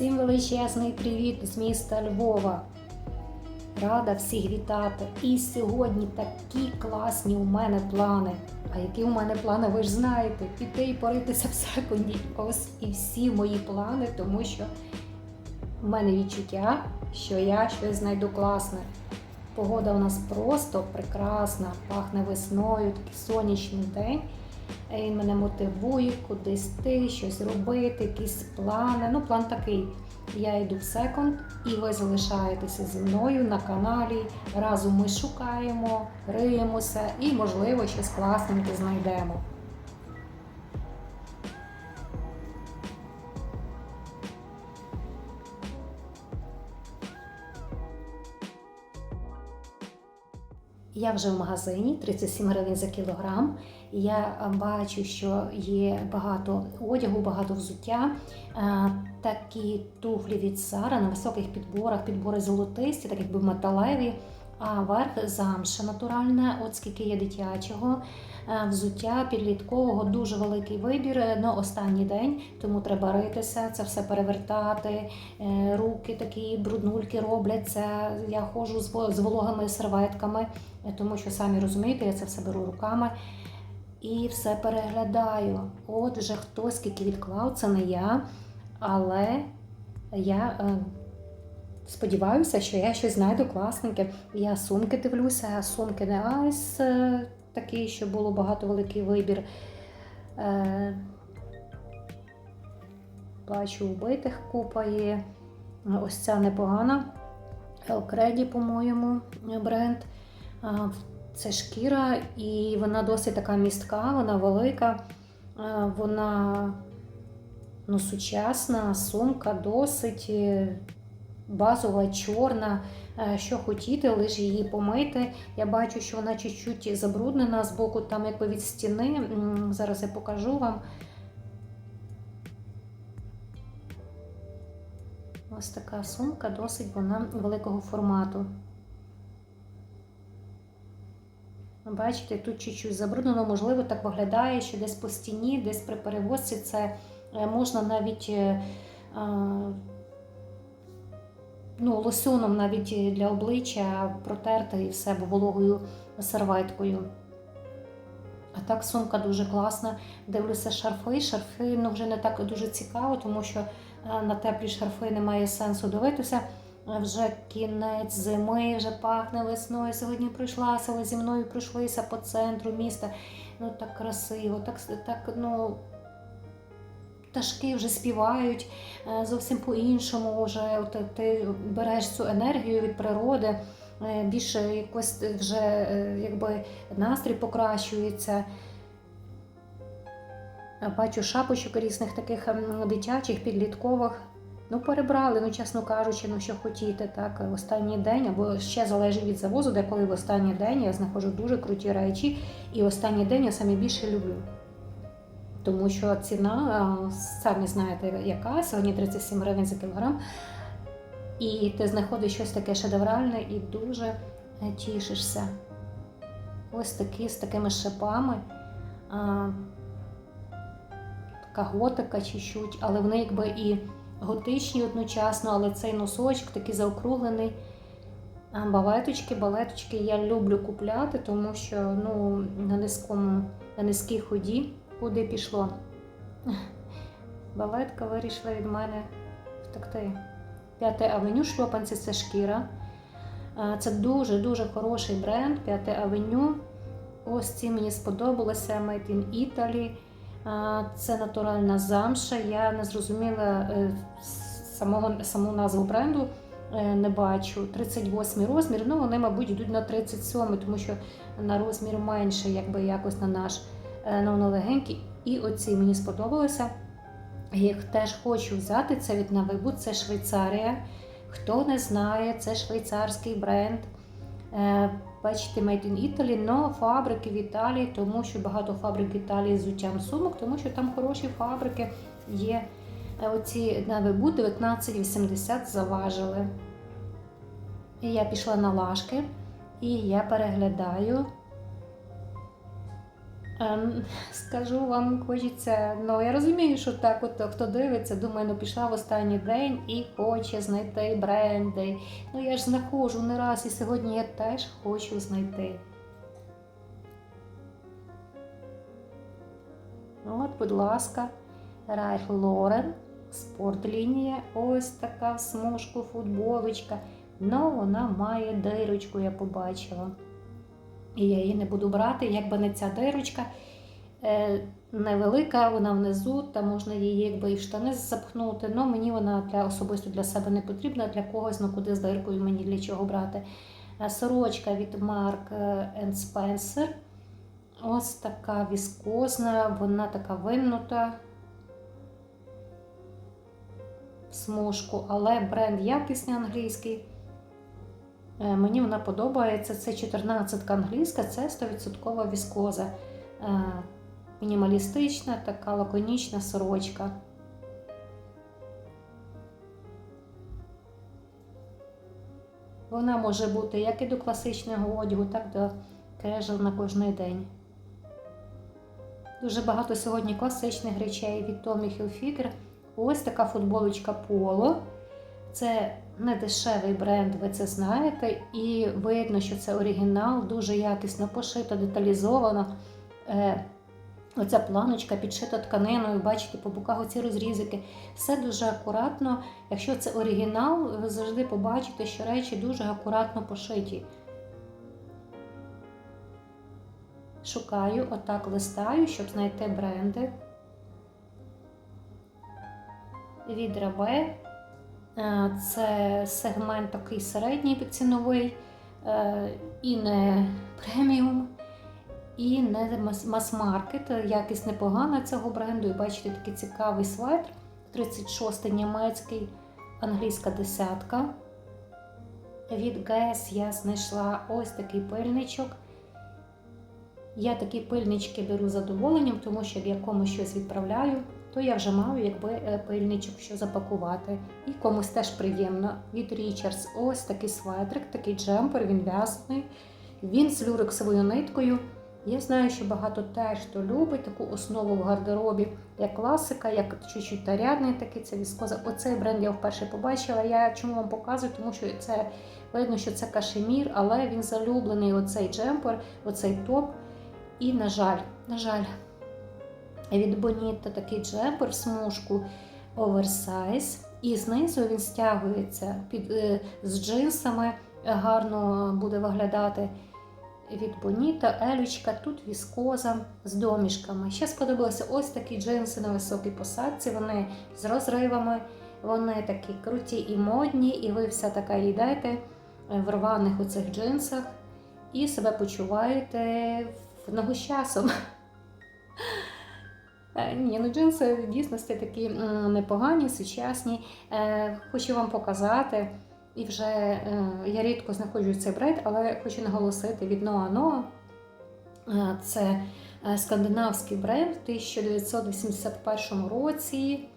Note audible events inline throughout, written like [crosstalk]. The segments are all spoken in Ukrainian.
Всім величезний привіт з міста Львова. Рада всіх вітати. І сьогодні такі класні у мене плани. А які у мене плани, ви ж знаєте, піти і поритися в секунді. Ось і всі мої плани, тому що в мене відчуття, що я щось знайду класне. Погода у нас просто прекрасна, пахне весною, такий сонячний день. Він мене мотивує кудись йти, щось робити, якісь плани. Ну, план такий. Я йду в секонд, і ви залишаєтеся зі мною на каналі. Разом ми шукаємо, риємося і, можливо, щось класненьке знайдемо. Я вже в магазині 37 гривень за кілограм. Я бачу, що є багато одягу, багато взуття. Е, Такі туфлі від Сара на високих підборах, підбори золотисті, так якби металеві, а верх замша натуральне, от скільки є дитячого. Е, Взуття підліткового дуже великий вибір е, на останній день, тому треба ритися, це все перевертати. Е, Руки такі бруднульки робляться. Я ходжу з во- з вологими серветками, е, тому що самі розумієте, я це все беру руками і все переглядаю. От вже хтось скільки відклав, це не я, але я. е, Сподіваюся, що я щось знайду класненьке. Я сумки дивлюся, а сумки не айс е, такі, що було багато великий вибір. Е, Бачу, убитих купа є. Ось ця непогана. Елкреді, по-моєму, бренд. Це шкіра, і вона досить така містка, вона велика, вона ну, сучасна, сумка досить е, базова, чорна. Е, Що хотіти, лише її помити. Я бачу, що вона чуть-чуть забруднена з боку, там якби від стіни. Зараз я покажу вам. Ось така сумка, досить вона великого формату. Бачите, тут чуть-чуть забруднено, можливо, так виглядає, що десь по стіні, десь при перевозці це е, можна навіть е, ну, лосьоном навіть для обличчя протерти і все або вологою серветкою. А так сумка дуже класна. Дивлюся шарфи. Шарфи ну, вже не так дуже цікаво, тому що е, на теплі шарфи немає сенсу дивитися. Е, Вже кінець зими, вже пахне весною. Сьогодні пройшлася, зі мною пройшлися по центру міста. Ну так красиво, так, так ну. Пташки вже співають е, зовсім по-іншому. Вже от ти береш цю енергію від природи, е, більше якось вже е, якби настрій покращується. Бачу шапочок різних таких дитячих, підліткових. Ну, перебрали, ну, чесно кажучи, ну що хотіти, так, останній день, або ще залежить від завозу, деколи в останній день я знаходжу дуже круті речі, і останній день я саме більше люблю. Тому що ціна, самі знаєте, яка, сьогодні 37 гривень за кілограм. І ти знаходиш щось таке шедевральне і дуже е, тішишся. Ось такі з такими шипами. А, така готика чуть-чуть, але вони якби і готичні одночасно, але цей носочок такий заокруглений. Балеточки, балеточки я люблю купляти, тому що ну, на, низькому, на низькій ході куди пішло. [laughs] Балетка вирішила від мене втекти. П'яте авеню шльопанці це шкіра. Це дуже-дуже хороший бренд. П'яте авеню. Ось ці мені сподобалося Made in Italy. Це натуральна замша. Я не зрозуміла е, самого, саму назву бренду. е, Не бачу 38 розмір. Ну вони, мабуть, йдуть на 37, тому що на розмір менше, якби якось на наш. Е, Ну, вони легенькі. І оці мені сподобалося. Я Їх теж хочу взяти. Це від Навибу, це Швейцарія. Хто не знає, це швейцарський бренд. Бачите, Made in Italy, но фабрики в Італії, тому що багато фабрик в Італії з взуттям сумок, тому що там хороші фабрики є. Оці Оці Навибу 1980 заважили. І я пішла на лашки і я переглядаю Скажу вам, хочеться. Ну я розумію, що так, от хто дивиться, думає, ну пішла в останній день і хоче знайти бренди. Ну я ж знаходжу не раз, і сьогодні я теж хочу знайти. От, будь ласка, Райф Лорен, спортлінія, ось така смужку футболочка. Ну, вона має дирочку, я побачила. І я її не буду брати, якби не ця дирочка. Е, невелика, вона внизу, та можна її якби і в штани запхнути. Ну, мені вона для особисто для себе не потрібна, для когось, ну куди з диркою мені для чого брати. Е, Сорочка від Mark е, Spencer. Ось така віскозна, вона така винута в смужку, але бренд якісний англійський. Е, Мені вона подобається. Це 14 англійська, це 100% віскоза. Е, Мінімалістична, така лаконічна сорочка. Вона може бути як і до класичного одягу, так і до кежел на кожний день. Дуже багато сьогодні класичних речей від Tommy Hilfiger. Ось така футболочка Polo. Це не дешевий бренд, ви це знаєте, і видно, що це оригінал, дуже якісно пошито, деталізовано. Е, Оця планочка підшита тканиною, бачите, по боках оці розрізики. Все дуже акуратно. Якщо це оригінал, ви завжди побачите, що речі дуже акуратно пошиті. Шукаю, отак листаю, щоб знайти бренди. Від Рабе. Е, Це сегмент такий середній ціновий, е, і не преміум, і не мас- мас-маркет. Якість непогана цього бренду. І бачите, такий цікавий свайтер. 36 німецький, англійська десятка. Від ГЕС я знайшла ось такий пильничок. Я такі пильнички беру задоволенням, тому що я комусь щось відправляю, то я вже маю якби е, пильничок, що запакувати. І комусь теж приємно. Від Richards ось такий свайтрик, такий джемпер, він в'язаний. Він з люрексовою ниткою. Я знаю, що багато теж хто любить таку основу в гардеробі, як класика, як чуть-чуть нарядний такий, це віскоза. Оцей бренд я вперше побачила. Я чому вам показую, тому що це видно, що це кашемір, але він залюблений оцей джемпер, оцей топ. І, на жаль, на жаль, від Боніта такий джемпер смужку оверсайз. І знизу він стягується під, е, з джинсами, гарно буде виглядати. Від Боніта, елючка, тут віскоза з домішками. Ще сподобалися ось такі джинси на високій посадці. Вони з розривами, вони такі круті і модні, і ви вся така йдете в рваних оцих джинсах і себе почуваєте в ногу з часом. Е, Ні, ну джинси в дійсності такі непогані, сучасні. Е, Хочу вам показати. І вже е, я рідко знаходжу цей бренд, але хочу наголосити від Noa Noa. Це скандинавський бренд в 1981 році.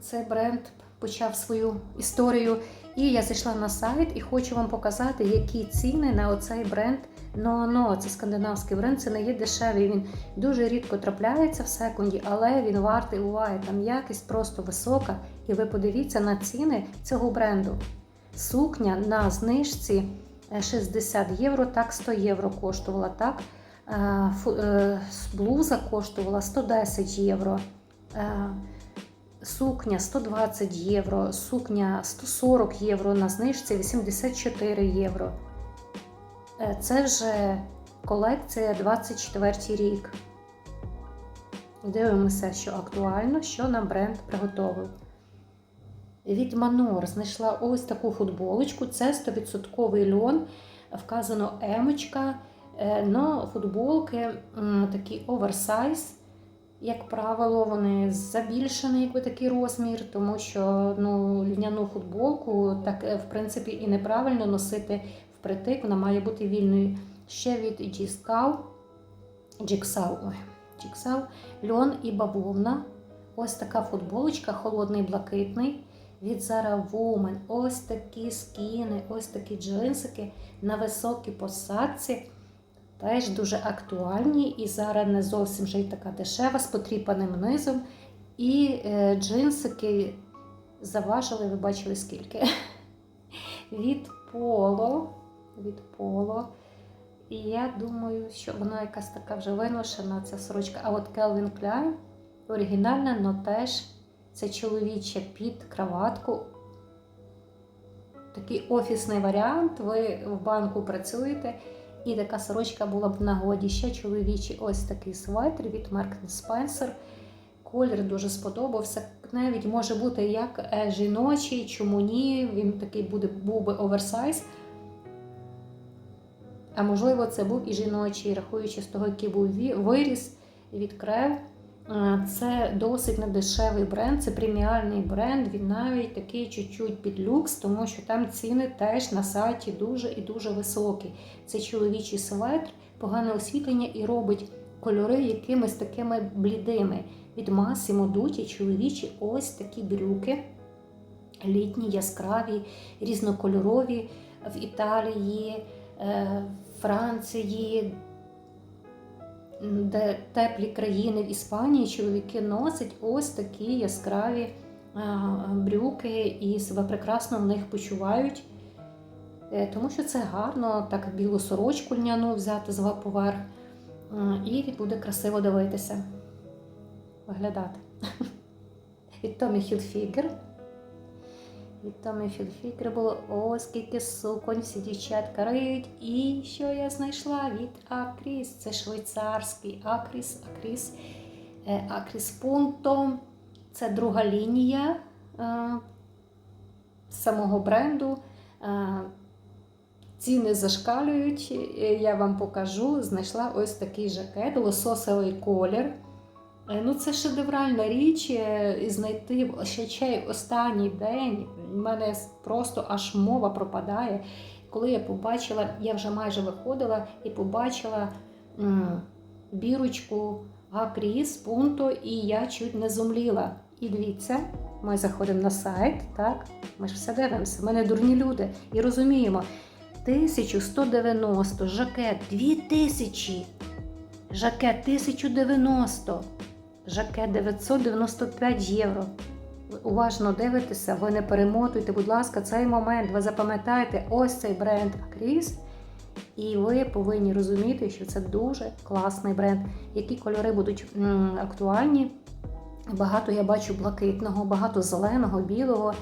Цей бренд почав свою історію. І я зайшла на сайт і хочу вам показати, які ціни на оцей бренд Noa Noa. Це скандинавський бренд, це не є дешевий. Він дуже рідко трапляється в секунді, але він вартий уваги. Там якість просто висока. І ви подивіться на ціни цього бренду. Сукня на знижці е, 60 євро, так 100 євро коштувала. так. Е, е, Блуза коштувала 110 євро. Сукня 120 євро, сукня 140 євро на знижці 84 євро. Е, Це вже колекція 24 рік. Дивимося, що актуально, що нам бренд приготовив. Від Манор знайшла ось таку футболочку. Це 100% льон. Вказано емочка. Е, Но футболки такі оверсайз. Як правило, вони забільшені, якби такий розмір, тому що ну, льняну футболку так, е, в принципі, і неправильно носити впритик, вона має бути вільною. Ще від G-Scow, Jigsaw, ой, Jigsaw, льон і бавовна. Ось така футболочка, холодний блакитний. Від Zara Woman. Ось такі скіни, ось такі джинсики на високій посадці. Теж дуже актуальні і зараз не зовсім вже й така дешева з потріпаним низом. І е, джинсики заважили, ви бачили скільки. [laughs] Від поло. Від поло. І я думаю, що вона якась така вже виношена, ця сорочка. А от Calvin Klein оригінальна, але теж це чоловіче під краватку. Такий офісний варіант. Ви в банку працюєте, і така сорочка була б в нагоді. Ще чоловічий ось такий светр від Marks Spencer. Колір дуже сподобався. Навіть може бути як е, жіночий, чому ні. Він такий буде, був би оверсайз. А можливо, це був і жіночий, рахуючи з того, який був виріс від крев. Це досить недешевий бренд, це преміальний бренд. Він навіть такий чуть-чуть під люкс, тому що там ціни теж на сайті дуже і дуже високі. Це чоловічий светр, погане освітлення і робить кольори якимись такими блідими. Від Massimo Dutti чоловічі ось такі брюки, літні, яскраві, різнокольорові в Італії, е, Франції, де теплі країни в Іспанії чоловіки носять ось такі яскраві е, брюки і себе прекрасно в них почувають. Е, Тому що це гарно, так білу сорочку льняну взяти з поверх, е, і буде красиво дивитися, виглядати. [laughs] Від Tommy Hilfiger. Від Tommy Hilfiger було ось скільки суконь, всі дівчатка риють. І що я знайшла від Акріс. Це швейцарський Акріс, Акріс, е, Акріс Пунто. Це друга лінія е, самого бренду. Е, Ціни зашкалюють. Я вам покажу. Знайшла ось такий жакет, лососовий колір. Е, Ну, це шедевральна річ, е, і знайти ще чай останній день. в мене просто аж мова пропадає. Коли я побачила, я вже майже виходила і побачила м, бірочку Гакріс пункто, і я чуть не зумліла. І дивіться, ми заходимо на сайт, так? Ми ж все дивимося. Ми не дурні люди і розуміємо. 1190, жакет 2000, жакет 1090, жакет 995 євро. Уважно дивитеся, ви не перемотуйте, будь ласка, цей момент. Ви запам'ятаєте ось цей бренд Акріс. І ви повинні розуміти, що це дуже класний бренд. Які кольори будуть актуальні? Багато я бачу блакитного, багато зеленого, білого.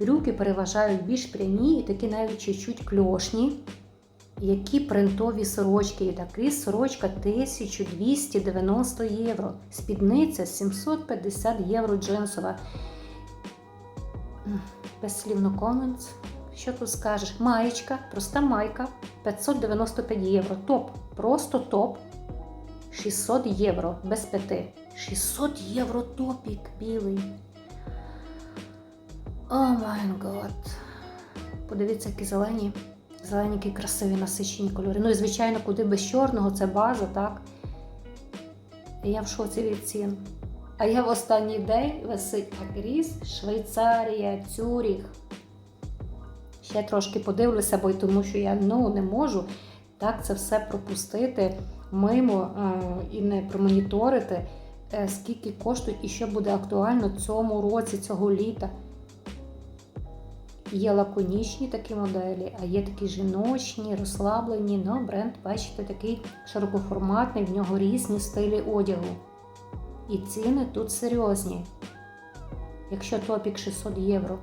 Брюки переважають більш прямі і такі навіть чуть-чуть кльошні. Які принтові сорочки. І такий сорочка 1290 євро. Спідниця 750 євро джинсова. Безслівно коментс. Що тут скажеш? Маєчка, проста майка 595 євро. Топ. Просто топ. 600 євро без п'яти. 600 євро топік білий. О май гад. Подивіться, які зелені. Зелені, які красиві насичені кольори. Ну і звичайно, куди без чорного, це база, так? Я в шоці від цін. А я в останній день висить Акріс, Швейцарія, Цюріх. Ще трошки подивлюся, бо й тому що я ну, не можу так це все пропустити мимо е, і не промоніторити, е, скільки коштують і що буде актуально цьому році, цього літа. Є лаконічні такі моделі, а є такі жіночні, розслаблені. Ну, бренд, бачите, такий широкоформатний, в нього різні стилі одягу. І ціни тут серйозні. Якщо топік 600 євро.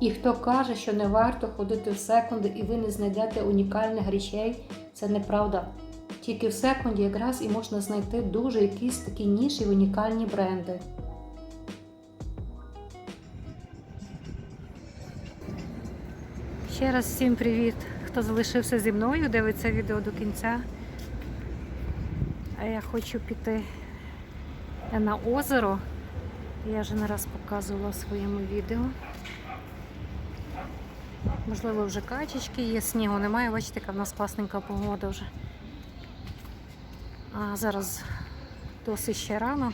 І хто каже, що не варто ходити в секунди і ви не знайдете унікальних речей, це неправда. Тільки в секунді якраз і можна знайти дуже якісь такі ніші унікальні бренди. Ще раз всім привіт, хто залишився зі мною, дивиться відео до кінця. А я хочу піти на озеро. Я вже не раз показувала в своєму відео. Можливо, вже качечки є, снігу немає, бачите, яка в нас класненька погода вже. А зараз досить ще рано,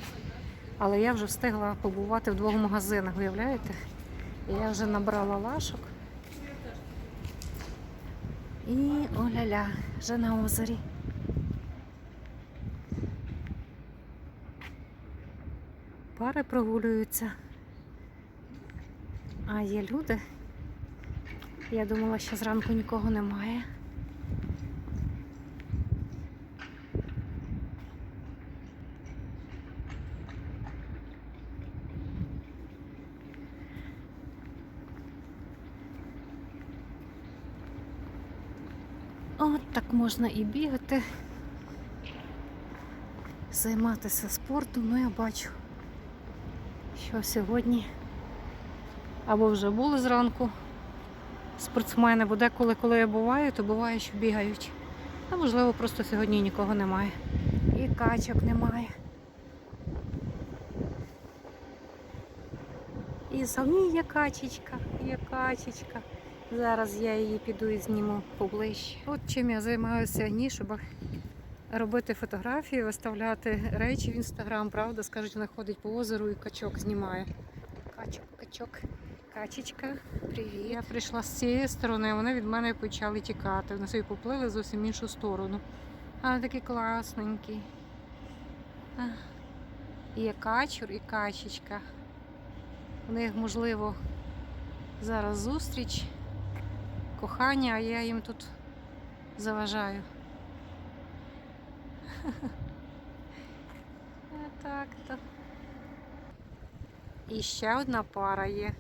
але я вже встигла побувати в двох магазинах, уявляєте? Я вже набрала лашок. І оля-ля, вже на озері. Пари прогулюються. А є люди. Я думала, що зранку нікого немає. От можна і бігати, займатися спортом. Ну, я бачу, що сьогодні або вже були зранку спортсмени, бо деколи, коли я буваю, то буває, що бігають. А можливо, просто сьогодні нікого немає. І качок немає. І самі є качечка, є качечка. Зараз я її піду і зніму поближче. От чим я займаюся ні, щоб робити фотографії, виставляти речі в інстаграм, правда? Скажуть, вона ходить по озеру і качок знімає. Качок, качок, качечка, привіт. Я прийшла з цієї сторони, вони від мене почали тікати. Вони собі поплили зовсім іншу сторону. А класненькі. І Є качур і качечка. У них, можливо, зараз зустріч, кохання, а я їм тут заважаю. [laughs] Так то. І ще одна пара є.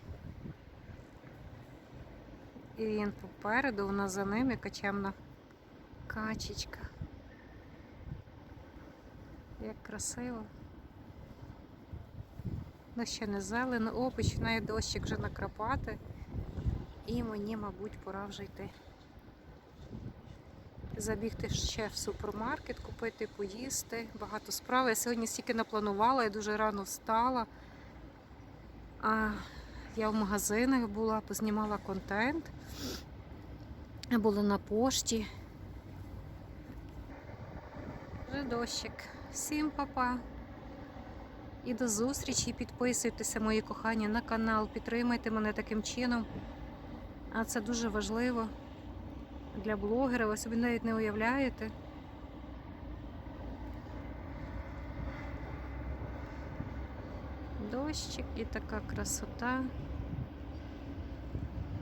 І він попереду, вона за ним, яка чемна качечка. Як красиво. Ну, ще не зелено. О, починає дощик вже накрапати. І мені, мабуть, пора вже йти. Забігти ще в супермаркет, купити, поїсти. Багато справ. Я сьогодні стільки напланувала, я дуже рано встала. А я в магазинах була, познімала контент. Була на пошті. Вже дощик. Всім па-па. І до зустрічі. Підписуйтеся, мої кохані, на канал. Підтримайте мене таким чином. А це дуже важливо для блогера. Ви собі навіть не уявляєте. Дощик і така красота.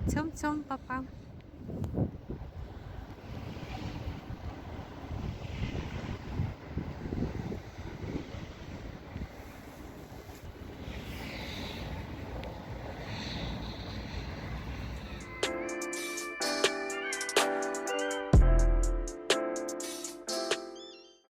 Цьом-цьом, папа.